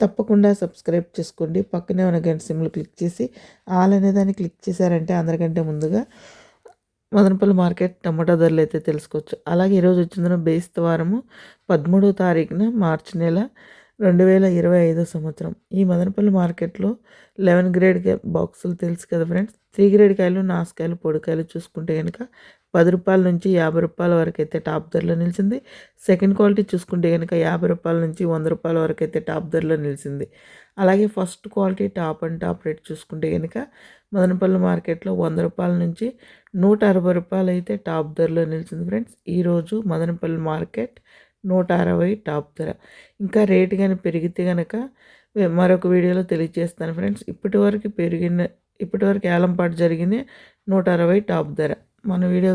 తప్పకుండా సబ్స్క్రైబ్ చేసుకోండి. పక్కనే ఉన్న గంట సిమ్లు క్లిక్ చేసి ఆల్ అనే దాన్ని క్లిక్ చేశారంటే అందరికంటే ముందుగా మదనపల్లి మార్కెట్ టమాటా ధరలు అయితే తెలుసుకోవచ్చు. అలాగే ఈరోజు వచ్చిందన బేస్తవారము పదమూడవ తారీఖున మార్చి నెల రెండు వేల ఇరవై ఐదో సంవత్సరం. ఈ మదనపల్లి మార్కెట్లో లెవెన్ గ్రేడ్ బాక్సులు తెలుసు కదా ఫ్రెండ్స్? త్రీ గ్రేడ్ కాయలు నాసుకాయలు పొడికాయలు చూసుకుంటే కనుక పది రూపాయల నుంచి యాభై రూపాయల వరకు అయితే టాప్ ధరలో నిలిచింది. సెకండ్ క్వాలిటీ చూసుకుంటే కనుక యాభై రూపాయల నుంచి వంద రూపాయల వరకు అయితే టాప్ ధరలో నిలిచింది. అలాగే first quality top and top rate చూసుకుంటే కనుక మదనపల్లి మార్కెట్లో వంద రూపాయల నుంచి నూట అరవై రూపాయలు అయితే టాప్ ధరలో నిలిచింది ఫ్రెండ్స్. ఈరోజు మదనపల్లి మార్కెట్ నూట అరవై టాప్ ధర. ఇంకా రేటు కానీ పెరిగితే కనుక మరొక వీడియోలో తెలియజేస్తాను ఫ్రెండ్స్. ఇప్పటి వరకు పెరిగిన ఇప్పటి వరకు ఏలంపాటు జరిగింది నూట అరవై టాప్ ధర. మన వీడియో